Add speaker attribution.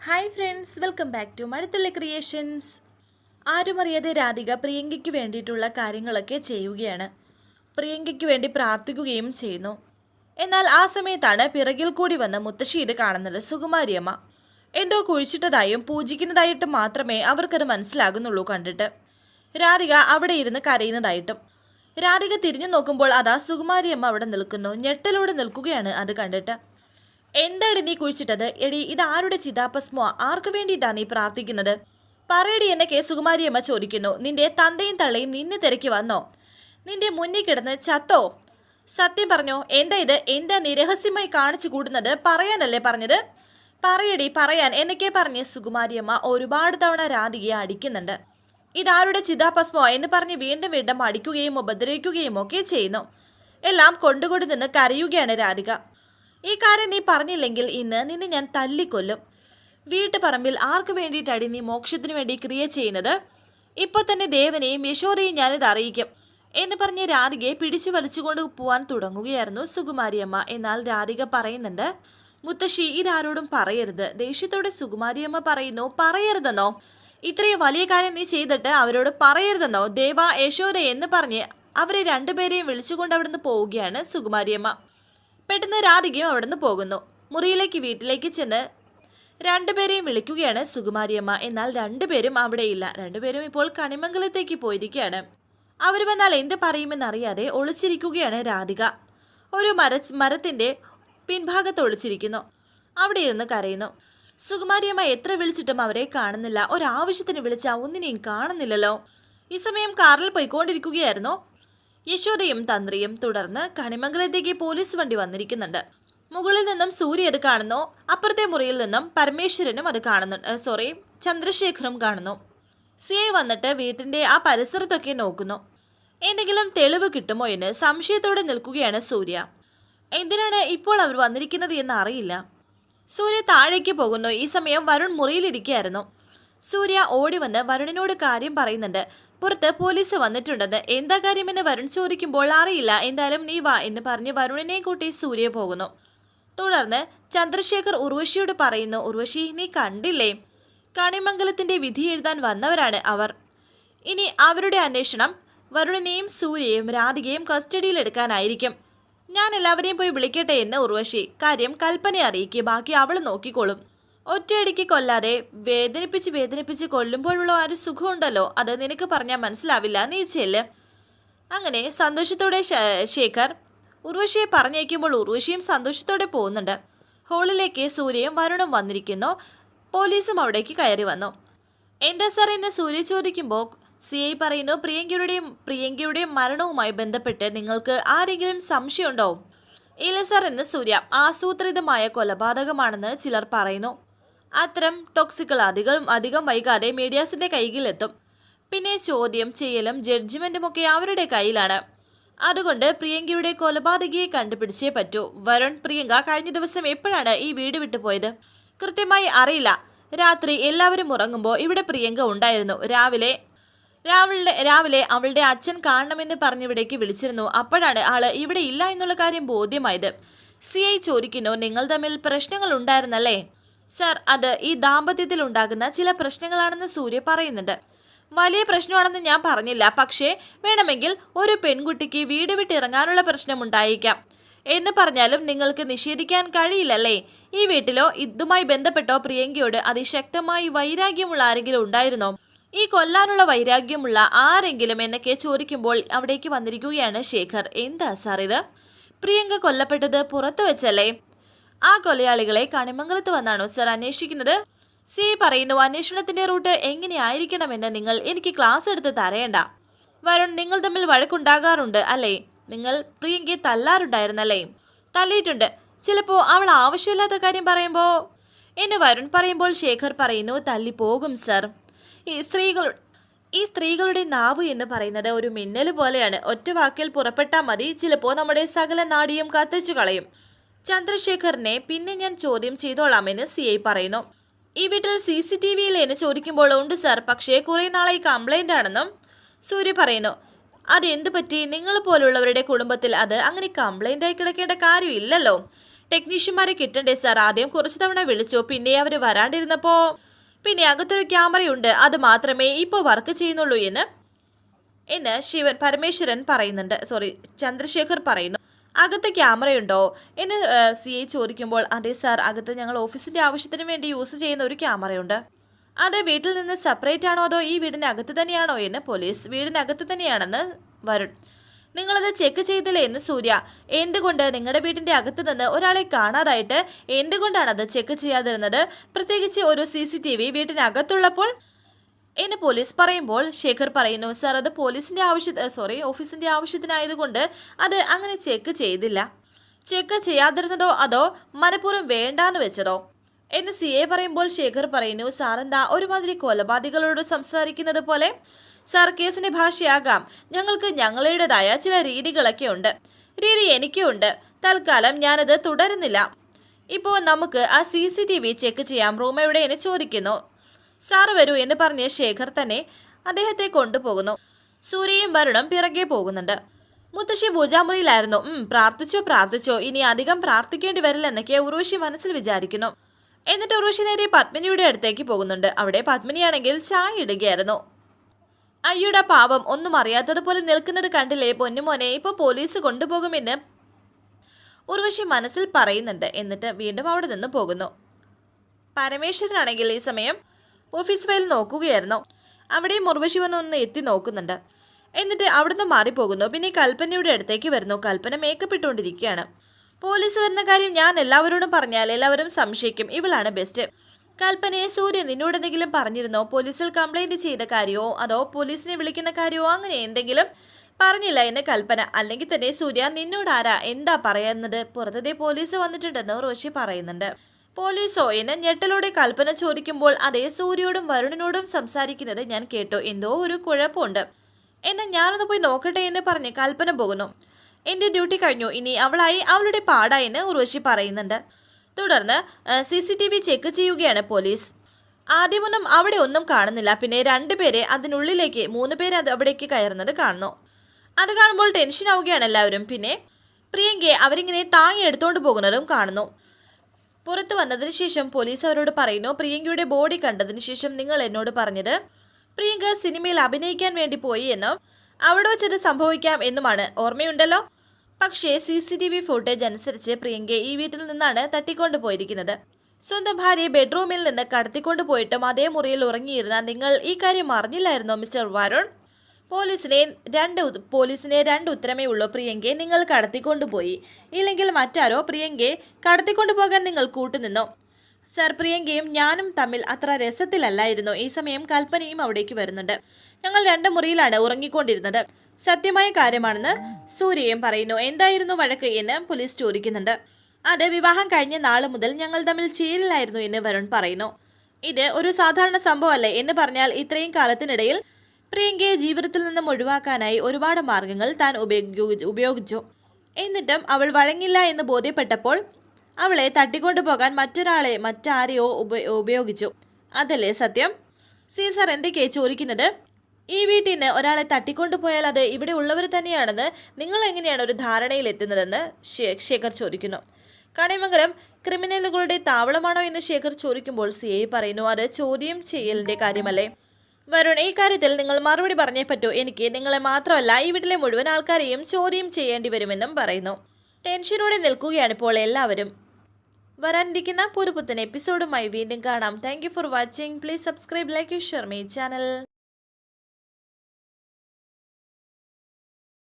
Speaker 1: Hi friends welcome back to Mazhathulli creations ആരും അറിയാതെ രാധിക പ്രിയങ്കയ്ക്ക് വേണ്ടിയിട്ടുള്ള കാര്യങ്ങളൊക്കെ ചെയ്യുകയാണ്. പ്രിയങ്കയ്ക്ക് വേണ്ടി പ്രാർത്ഥിക്കുകയും ചെയ്യുന്നു. എന്നാൽ ആ സമയത്താണ് പിറകിൽ കൂടി വന്ന മുത്തശ്ശി ഇത് കാണുന്നത് സുകുമാരിയമ്മ എന്തോ കുഴിച്ചിട്ടതായും പൂജിക്കുന്നതായിട്ടും മാത്രമേ അവർക്കത് മനസ്സിലാകുന്നുള്ളൂ കണ്ടിട്ട്. രാധിക അവിടെ ഇരുന്ന് കരയുന്നതായിട്ടും. രാധിക തിരിഞ്ഞു നോക്കുമ്പോൾ അതാ സുകുമാരിയമ്മ അവിടെ നിൽക്കുന്നു. ഞെട്ടലോടെ നിൽക്കുകയാണ് അത് കണ്ടിട്ട്. എന്താണ് നീ കുഴിച്ചിട്ടത്? എടി ഇത് ആരുടെ ചിതാഭസ്മോ? ആർക്കു വേണ്ടിയിട്ടാണ് നീ പ്രാർത്ഥിക്കുന്നത്? പറയടി എന്നൊക്കെ സുകുമാരിയമ്മ ചോദിക്കുന്നു. നിന്റെ തന്തയും തള്ളയും നിന്നെ തിരക്കി വന്നോ? നിന്റെ മുന്നിൽ കിടന്ന് ചത്തോ? സത്യം പറഞ്ഞോ? എന്താ ഇത്? എന്താ നീ രഹസ്യമായി കാണിച്ചു കൂടുന്നത്? പറയാനല്ലേ പറഞ്ഞത്? പറയടി പറയാൻ. എന്നൊക്കെ പറഞ്ഞ് സുകുമാരിയമ്മ ഒരുപാട് തവണ രാധികയെ അടിക്കുന്നുണ്ട്. ഇതാരുടെ ചിതാഭസ്മോ? എന്ന് പറഞ്ഞ് വീണ്ടും വീണ്ടും അടിക്കുകയും ഉപദ്രവിക്കുകയും ഒക്കെ ചെയ്യുന്നു. എല്ലാം കൊണ്ടുകൊണ്ടു നിന്ന് കരയുകയാണ് രാധിക. ഈ കാര്യം നീ പറഞ്ഞില്ലെങ്കിൽ ഇന്ന് നിന്നെ ഞാൻ തല്ലിക്കൊല്ലും. വീട്ടുപറമ്പിൽ ആർക്ക് വേണ്ടിയിട്ടാണ് നീ മോക്ഷത്തിനു വേണ്ടി ക്രിയ ചെയ്യുന്നത്? ഇപ്പോൾ തന്നെ ദേവനെയും യശോദയും ഞാനിത് അറിയിക്കും എന്ന് പറഞ്ഞ് രാധികയെ പിടിച്ചു വലിച്ചുകൊണ്ട് പോവാൻ തുടങ്ങുകയായിരുന്നു സുകുമാരിയമ്മ. എന്നാൽ രാധിക പറയുന്നുണ്ട് മുത്തശ്ശി ഇതാരോടും പറയരുത്. ദേഷ്യത്തോടെ സുകുമാരിയമ്മ പറയുന്നു പറയരുതെന്നോ? ഇത്രയും വലിയ കാര്യം നീ ചെയ്തിട്ട് അവരോട് പറയരുതെന്നോ? ദേവ യശോദ എന്ന് പറഞ്ഞ് അവരെ രണ്ടുപേരെയും വിളിച്ചുകൊണ്ട് അവിടുന്ന് പോവുകയാണ് സുകുമാരിയമ്മ. പെട്ടെന്ന് രാധികയും അവിടുന്ന് പോകുന്നു. മുറിയിലേക്ക് വീട്ടിലേക്ക് ചെന്ന് രണ്ടുപേരെയും വിളിക്കുകയാണ് സുകുമാരിയമ്മ എന്നാൽ രണ്ടുപേരും അവിടെയില്ല. രണ്ടുപേരും ഇപ്പോൾ കണിമംഗലത്തേക്ക് പോയിരിക്കുകയാണ്. അവർ വന്നാൽ എന്ത് പറയുമെന്നറിയാതെ ഒളിച്ചിരിക്കുകയാണ് രാധിക. ഒരു മര മരത്തിന്റെ പിൻഭാഗത്ത് ഒളിച്ചിരിക്കുന്നു. അവിടെ ഇരുന്ന് കരയുന്നു സുകുമാരിയമ്മ എത്ര വിളിച്ചിട്ടും അവരെ കാണുന്നില്ല. ഒരാവശ്യത്തിന് വിളിച്ചാൽ ഒന്നിനെയും കാണുന്നില്ലല്ലോ. ഈ സമയം കാറിൽ പോയിക്കൊണ്ടിരിക്കുകയായിരുന്നു. യശോദയും തന്ത്രിയും തുടർന്ന് കണിമംഗലത്തേക്ക് പോലീസ് വണ്ടി വന്നിരിക്കുന്നുണ്ട്. മുകളിൽ നിന്നും സൂര്യ അത് കാണുന്നു. അപ്പുറത്തെ മുറിയിൽ നിന്നും പരമേശ്വരനും അത് കാണുന്നുണ്ട് സോറി ചന്ദ്രശേഖറും കാണുന്നു. സി വന്നിട്ട് വീട്ടിന്റെ ആ പരിസരത്തൊക്കെ നോക്കുന്നു. എന്തെങ്കിലും തെളിവ് കിട്ടുമോ എന്ന് സംശയത്തോടെ നിൽക്കുകയാണ് സൂര്യ. എന്തിനാണ് ഇപ്പോൾ അവർ വന്നിരിക്കുന്നത് എന്ന് അറിയില്ല. സൂര്യ താഴേക്ക് പോകുന്നു. ഈ സമയം വരുൺ മുറിയിലിരിക്കുകയായിരുന്നു സൂര്യ ഓടി വന്ന് വരുണിനോട് കാര്യം പറയുന്നുണ്ട്. പുറത്ത് പോലീസ് വന്നിട്ടുണ്ടെന്ന് എന്താ കാര്യമെന്ന് വരുൺ ചോദിക്കുമ്പോൾ അറിയില്ല. എന്തായാലും നീ വാ എന്ന് പറഞ്ഞ് വരുണിനെ കൂട്ടി സൂര്യ പോകുന്നു. തുടർന്ന് ചന്ദ്രശേഖർ ഉർവശിയോട് പറയുന്നു ഉർവശി നീ കണ്ടില്ലേ? കണിമംഗലത്തിന്റെ വിധി എഴുതാൻ വന്നവരാണ് അവർ. ഇനി അവരുടെ അന്വേഷണം വരുണിനെയും സൂര്യയും രാധികയും കസ്റ്റഡിയിലെടുക്കാനായിരിക്കും ഞാൻ എല്ലാവരെയും പോയി വിളിക്കട്ടെ എന്ന് ഉർവശി. കാര്യം കൽപ്പന അറിയിക്കുക ബാക്കി അവൾ നോക്കിക്കോളും. ഒറ്റയടിക്ക് കൊല്ലാതെ വേദനിപ്പിച്ച് വേദനിപ്പിച്ച് കൊല്ലുമ്പോഴുള്ള ആ ഒരു സുഖമുണ്ടല്ലോ. അത് നിനക്ക് പറഞ്ഞാൽ മനസ്സിലാവില്ല. നീ അങ്ങനെ സന്തോഷത്തോടെ ശേഖർ ഉർവശിയെ പറഞ്ഞയക്കുമ്പോൾ ഉർവശിയും സന്തോഷത്തോടെ പോകുന്നുണ്ട്. ഹോളിലേക്ക് സൂര്യയും വരുണും വന്നിരിക്കുന്നു. പോലീസും അവിടേക്ക് കയറി വന്നു. എന്താ സാർ എന്നെ സൂര്യ ചോദിക്കുമ്പോൾ സി ഐ പറയുന്നു പ്രിയങ്കയുടെയും പ്രിയങ്കയുടെയും മരണവുമായി ബന്ധപ്പെട്ട് നിങ്ങൾക്ക് ആരെങ്കിലും സംശയമുണ്ടോ? ഇല്ല സാർ എന്ന് സൂര്യ ആസൂത്രിതമായ കൊലപാതകമാണെന്ന് ചിലർ പറയുന്നു. അത്തരം ടോക്സിക്കുകൾ അധികം അധികം വൈകാതെ മീഡിയാസിന്റെ കൈകളിലെത്തും പിന്നെ ചോദ്യം ചെയ്യലും ജഡ്ജ്മെന്റും ഒക്കെ അവരുടെ കയ്യിലാണ്. അതുകൊണ്ട് പ്രിയങ്കയുടെ കൊലപാതകയെ കണ്ടുപിടിച്ചേ പറ്റൂ. വരുൺ പ്രിയങ്ക കഴിഞ്ഞ ദിവസം എപ്പോഴാണ് ഈ വീട് വിട്ടു പോയത്? കൃത്യമായി അറിയില്ല. രാത്രി എല്ലാവരും ഉറങ്ങുമ്പോൾ ഇവിടെ പ്രിയങ്ക ഉണ്ടായിരുന്നു. രാവിലെ രാവിലെ രാവിലെ അവളുടെ അച്ഛൻ കാണണമെന്ന് പറഞ്ഞിവിടേക്ക് വിളിച്ചിരുന്നു. അപ്പോഴാണ് ആൾ ഇവിടെ ഇല്ല എന്നുള്ള കാര്യം ബോധ്യമായത്. സി ഐ ചോദിക്കുന്നു നിങ്ങൾ തമ്മിൽ പ്രശ്നങ്ങൾ ഉണ്ടായിരുന്നല്ലേ? സർ അത് ഈ ദാമ്പത്യത്തിൽ ഉണ്ടാകുന്ന ചില പ്രശ്നങ്ങളാണെന്ന് സൂര്യ പറയുന്നുണ്ട്. വലിയ പ്രശ്നമാണെന്ന് ഞാൻ പറഞ്ഞില്ല പക്ഷേ വേണമെങ്കിൽ ഒരു പെൺകുട്ടിക്ക് വീട് വിട്ടിറങ്ങാനുള്ള പ്രശ്നമുണ്ടായേക്കാം. എന്ന് പറഞ്ഞാലും നിങ്ങൾക്ക് നിഷേധിക്കാൻ കഴിയില്ലല്ലേ? ഈ വീട്ടിലോ ഇതുമായി ബന്ധപ്പെട്ടോ പ്രിയങ്കയോട് അതിശക്തമായി വൈരാഗ്യമുള്ള ആരെങ്കിലും ഉണ്ടായിരുന്നോ? ഈ കൊല്ലാനുള്ള വൈരാഗ്യമുള്ള ആരെങ്കിലും എന്നൊക്കെ ചോദിക്കുമ്പോൾ അവിടേക്ക് വന്നിരിക്കുകയാണ് ശേഖർ. എന്താ സാർ ഇത്? പ്രിയങ്ക കൊല്ലപ്പെട്ടത് പുറത്തു വെച്ചല്ലേ? ആ കൊലയാളികളെ കണിമംഗലത്ത് വന്നാണ് സർ അന്വേഷിക്കുന്നത്. സി പറയുന്നു അന്വേഷണത്തിന്റെ റൂട്ട് എങ്ങനെയായിരിക്കണമെന്ന് നിങ്ങൾ എനിക്ക് ക്ലാസ് എടുത്ത് തരേണ്ട. വരുൺ നിങ്ങൾ തമ്മിൽ വഴക്കുണ്ടാകാറുണ്ട് അല്ലേ? നിങ്ങൾ പ്രിയങ്കയെ തല്ലാറുണ്ടായിരുന്നല്ലേ? തല്ലിയിട്ടുണ്ട്. ചിലപ്പോ അവൾ ആവശ്യമില്ലാത്ത കാര്യം പറയുമ്പോ എന്ന് വരുൺ പറയുമ്പോൾ ശേഖർ പറയുന്നു തല്ലി പോകും സർ. ഈ സ്ത്രീകൾ ഈ സ്ത്രീകളുടെ നാവ് എന്ന് പറയുന്നത് ഒരു മിന്നൽ പോലെയാണ്. ഒറ്റ വാക്കിൽ പുറപ്പെട്ടാൽ മതി. ചിലപ്പോൾ നമ്മുടെ സകല നാടിയും കത്തിച്ചു കളയും. ചന്ദ്രശേഖറിനെ പിന്നെ ഞാൻ ചോദ്യം ചെയ്തോളാമെന്ന് സി ഐ പറയുന്നു. ഈ വീട്ടിൽ സി സി ടി വിയിൽ എന്ന് ചോദിക്കുമ്പോൾ ഉണ്ട് സാർ പക്ഷേ കുറേ നാളായി കംപ്ലൈന്റ് ആണെന്നും സൂര്യ പറയുന്നു. അതെന്ത് പറ്റി? നിങ്ങൾ പോലുള്ളവരുടെ കുടുംബത്തിൽ അത് അങ്ങനെ കംപ്ലൈന്റ് ആയി കിടക്കേണ്ട കാര്യമില്ലല്ലോ. ടെക്നീഷ്യന്മാരെ കിട്ടണ്ടേ സാർ? ആദ്യം കുറച്ച് തവണ വിളിച്ചു പിന്നെ അവർ വരാണ്ടിരുന്നപ്പോ പിന്നെ അകത്തൊരു ക്യാമറയുണ്ട് അത് മാത്രമേ ഇപ്പോൾ വർക്ക് ചെയ്യുന്നുള്ളൂ എന്ന് എന്ന് ശിവൻ പരമേശ്വരൻ പറയുന്നുണ്ട്. സോറി ചന്ദ്രശേഖർ പറയുന്നു. അകത്ത് ക്യാമറയുണ്ടോ എന്ന് സി ഐ ചോദിക്കുമ്പോൾ അതെ സാർ അകത്ത് ഞങ്ങൾ ഓഫീസിന്റെ ആവശ്യത്തിന് വേണ്ടി യൂസ് ചെയ്യുന്ന ഒരു ക്യാമറയുണ്ട് അതെ വീട്ടിൽ നിന്ന് സെപ്പറേറ്റ് ആണോ അതോ ഈ വീടിനകത്ത് തന്നെയാണോ? എന്ന് പോലീസ് വീടിനകത്ത് തന്നെയാണെന്ന് വരുൺ നിങ്ങളത് ചെക്ക് ചെയ്തില്ലേ? എന്ന് സൂര്യ എന്തുകൊണ്ട് നിങ്ങളുടെ വീടിന്റെ അകത്ത് നിന്ന് ഒരാളെ കാണാതായിട്ട് അത് ചെക്ക് ചെയ്യാതിരുന്നത്? പ്രത്യേകിച്ച് ഒരു സി സി ടി വി വീട്ടിനകത്തുള്ളപ്പോൾ എന്ന് പോലീസ് പറയുമ്പോൾ ശേഖർ പറയുന്നു സാർ അത് പോലീസിന്റെ ആവശ്യ സോറി ഓഫീസിന്റെ ആവശ്യത്തിനായതുകൊണ്ട് അത് അങ്ങനെ ചെക്ക് ചെയ്തില്ല. ചെക്ക് ചെയ്യാതിരുന്നതോ അതോ മനഃപൂർവം വേണ്ടാന്ന് വെച്ചതോ? എന്ന് സി എ പറയുമ്പോൾ ശേഖർ പറയുന്നു സാർ എന്താ ഒരുമാതിരി കൊലപാതകളോട് സംസാരിക്കുന്നത് പോലെ? സാർ കേസിന്റെ ഭാഷയാകാം. ഞങ്ങൾക്ക് ഞങ്ങളുടേതായ ചില രീതികളൊക്കെ ഉണ്ട്. രീതി എനിക്കുണ്ട്. തൽക്കാലം ഞാനത് തുടരുന്നില്ല. ഇപ്പോൾ നമുക്ക് ആ C C T V check ചെയ്യാം. റൂം എവിടെയെന്ന് ചോദിക്കുന്നു. സാറ് വരൂ എന്ന് പറഞ്ഞ് ശേഖർ തന്നെ അദ്ദേഹത്തെ കൊണ്ടുപോകുന്നു. സൂര്യയും വരുണും പിറകെ പോകുന്നുണ്ട്. മുത്തശ്ശി പൂജാമുറിയിലായിരുന്നു പ്രാർത്ഥിച്ചോ പ്രാർത്ഥിച്ചോ. ഇനി അധികം പ്രാർത്ഥിക്കേണ്ടി വരില്ലെന്നൊക്കെ ഉർവശി മനസ്സിൽ വിചാരിക്കുന്നു. എന്നിട്ട് ഉർവശി നേരെ പത്മിനിയുടെ അടുത്തേക്ക് പോകുന്നുണ്ട്. അവിടെ പത്മിനിയാണെങ്കിൽ ചായ ഇടുകയായിരുന്നു. അയ്യുടെ പാപം ഒന്നും അറിയാത്തതുപോലെ നിൽക്കുന്നത് കണ്ടില്ലേ പൊന്നുമോനെ? ഇപ്പൊ പോലീസ് കൊണ്ടുപോകുമെന്ന് ഉർവശി മനസ്സിൽ പറയുന്നുണ്ട്. എന്നിട്ട് വീണ്ടും അവിടെ നിന്ന് പോകുന്നു. പരമേശ്വരനാണെങ്കിൽ ഈ സമയം ഓഫീസ് ഫയൽ നോക്കുകയായിരുന്നു. അവിടെയും ഉർവശി വന്ന് ഒന്ന് എത്തി നോക്കുന്നുണ്ട്. എന്നിട്ട് അവിടുന്ന് മാറിപ്പോകുന്നു. പിന്നെ കൽപ്പനയുടെ അടുത്തേക്ക് വരുന്നു. കൽപ്പന മേക്കപ്പ് ഇട്ടുകൊണ്ടിരിക്കുകയാണ്. പോലീസ് വരുന്ന കാര്യം ഞാൻ എല്ലാവരോടും പറഞ്ഞാൽ എല്ലാവരും സംശയിക്കും. ഇവളാണ് ബെസ്റ്റ് കൽപ്പനയെ സൂര്യ നിന്നോട് എന്തെങ്കിലും പറഞ്ഞിരുന്നോ? പോലീസിൽ കംപ്ലൈന്റ് ചെയ്ത കാര്യമോ അതോ പോലീസിനെ വിളിക്കുന്ന കാര്യമോ അങ്ങനെ എന്തെങ്കിലും പറഞ്ഞില്ല എന്ന് കൽപ്പന. അല്ലെങ്കിൽ തന്നെ സൂര്യ നിന്നോട് ആരാ? എന്താ പറയുന്നത് പുറത്തതേ പോലീസ് വന്നിട്ടുണ്ടെന്ന് റോഷി പറയുന്നുണ്ട്. പോലീസോ? എന്ന് ഞെട്ടലോടെ കൽപ്പന ചോദിക്കുമ്പോൾ അതേ സൂര്യയോടും വരുണിനോടും സംസാരിക്കുന്നത് ഞാൻ കേട്ടു. എന്തോ ഒരു കുഴപ്പമുണ്ട്. എന്നെ ഞാനൊന്ന് പോയി നോക്കട്ടെ എന്ന് പറഞ്ഞ് കൽപ്പന പോകുന്നു. എന്റെ ഡ്യൂട്ടി കഴിഞ്ഞു. ഇനി അവളായി അവളുടെ പാടായെന്ന് ഉർവശി പറയുന്നുണ്ട്. തുടർന്ന് C C T V check ചെയ്യുകയാണ് പോലീസ്. ആദ്യമൊന്നും അവിടെ ഒന്നും കാണുന്നില്ല. പിന്നെ രണ്ടുപേരെ അതിനുള്ളിലേക്ക് മൂന്ന് പേര് അത് അവിടേക്ക് കയറുന്നത് കാണുന്നു. അത് കാണുമ്പോൾ ടെൻഷൻ ആവുകയാണ് എല്ലാവരും. പിന്നെ പ്രിയങ്കയെ അവരിങ്ങനെ താങ്ങി എടുത്തുകൊണ്ട് പോകുന്നതും കാണുന്നു. പുറത്തു വന്നതിന് ശേഷം പോലീസ് അവരോട് പറയുന്നു പ്രിയങ്കയുടെ ബോഡി കണ്ടതിന് ശേഷം നിങ്ങൾ എന്നോട് പറഞ്ഞത് പ്രിയങ്ക സിനിമയിൽ അഭിനയിക്കാൻ വേണ്ടി പോയി എന്നും അവിടെ വെച്ചിട്ട് സംഭവിക്കാം എന്നുമാണ്. ഓർമ്മയുണ്ടല്ലോ? പക്ഷേ C C T V footage അനുസരിച്ച് പ്രിയങ്ക ഈ വീട്ടിൽ നിന്നാണ് തട്ടിക്കൊണ്ടു പോയിരിക്കുന്നത്. സ്വന്തം ഭാര്യയെ ബെഡ്റൂമിൽ നിന്ന് കടത്തിക്കൊണ്ടു പോയിട്ടും അതേ മുറിയിൽ ഉറങ്ങിയിരുന്ന നിങ്ങൾ ഈ കാര്യം അറിഞ്ഞില്ലായിരുന്നോ മിസ്റ്റർ വരുൺ? പോലീസിനെ രണ്ട് പോലീസിനെ രണ്ട് ഉത്തരമേ ഉള്ളൂ പ്രിയങ്കയെ നിങ്ങൾ കടത്തിക്കൊണ്ടുപോയി. ഇല്ലെങ്കിൽ മറ്റാരോ പ്രിയങ്കയെ കടത്തിക്കൊണ്ടുപോകാൻ നിങ്ങൾ കൂട്ടുനിന്നു? സർ പ്രിയങ്കയും ഞാനും തമ്മിൽ അത്ര രസത്തിലല്ലായിരുന്നു. ഈ സമയം കൽപ്പനയും അവിടേക്ക് വരുന്നുണ്ട്. ഞങ്ങൾ രണ്ട് മുറിയിലാണ് ഉറങ്ങിക്കൊണ്ടിരുന്നത്. സത്യമായ കാര്യമാണെന്ന് സൂര്യയും പറയുന്നു. എന്തായിരുന്നു വഴക്ക് എന്ന് പോലീസ് ചോദിക്കുന്നുണ്ട്. അത് വിവാഹം കഴിഞ്ഞ നാൾ മുതൽ ഞങ്ങൾ തമ്മിൽ ചേരിലായിരുന്നു എന്ന് വരുൺ പറയുന്നു. ഇത് ഒരു സാധാരണ സംഭവമല്ലേ എന്ന് പറഞ്ഞാൽ ഇത്രയും കാലത്തിനിടയിൽ പ്രിയങ്കയെ ജീവിതത്തിൽ നിന്നും ഒഴിവാക്കാനായി ഒരുപാട് മാർഗങ്ങൾ താൻ ഉപയോഗി ഉപയോഗിച്ചു. എന്നിട്ടും അവൾ വഴങ്ങില്ല എന്ന് ബോധ്യപ്പെട്ടപ്പോൾ അവളെ തട്ടിക്കൊണ്ടുപോകാൻ മറ്റൊരാളെ മറ്റാരെയോ ഉപ ഉപയോഗിച്ചു. അതല്ലേ സത്യം? സീസർ എന്തൊക്കെയാണ് ചോദിക്കുന്നത്? ഈ വീട്ടിൽ നിന്ന് ഒരാളെ തട്ടിക്കൊണ്ടുപോയാൽ അത് ഇവിടെ ഉള്ളവർ തന്നെയാണെന്ന് നിങ്ങൾ എങ്ങനെയാണ് ഒരു ധാരണയിൽ എത്തുന്നതെന്ന് ശേഖർ ചോദിക്കുന്നു. കണിമംഗലം ക്രിമിനലുകളുടെ താവളമാണോ എന്ന് ശേഖർ ചോദിക്കുമ്പോൾ സി പറയുന്നു അത് ചോദ്യം ചെയ്യലിന്റെ കാര്യമല്ലേ? വരുൺ ഈ കാര്യത്തിൽ നിങ്ങൾ മറുപടി പറഞ്ഞേ പറ്റൂ. എനിക്ക് നിങ്ങളെ മാത്രമല്ല ഈ വീട്ടിലെ മുഴുവൻ ആൾക്കാരെയും ചോദ്യം ചെയ്യേണ്ടി വരുമെന്നും പറയുന്നു. ടെൻഷനോടെ നിൽക്കുകയാണ് ഇപ്പോൾ എല്ലാവരും. വരാനിരിക്കുന്ന പുതുപുത്തൻ എപ്പിസോഡുമായി വീണ്ടും കാണാം. Thank for watching please subscribe like you share my channel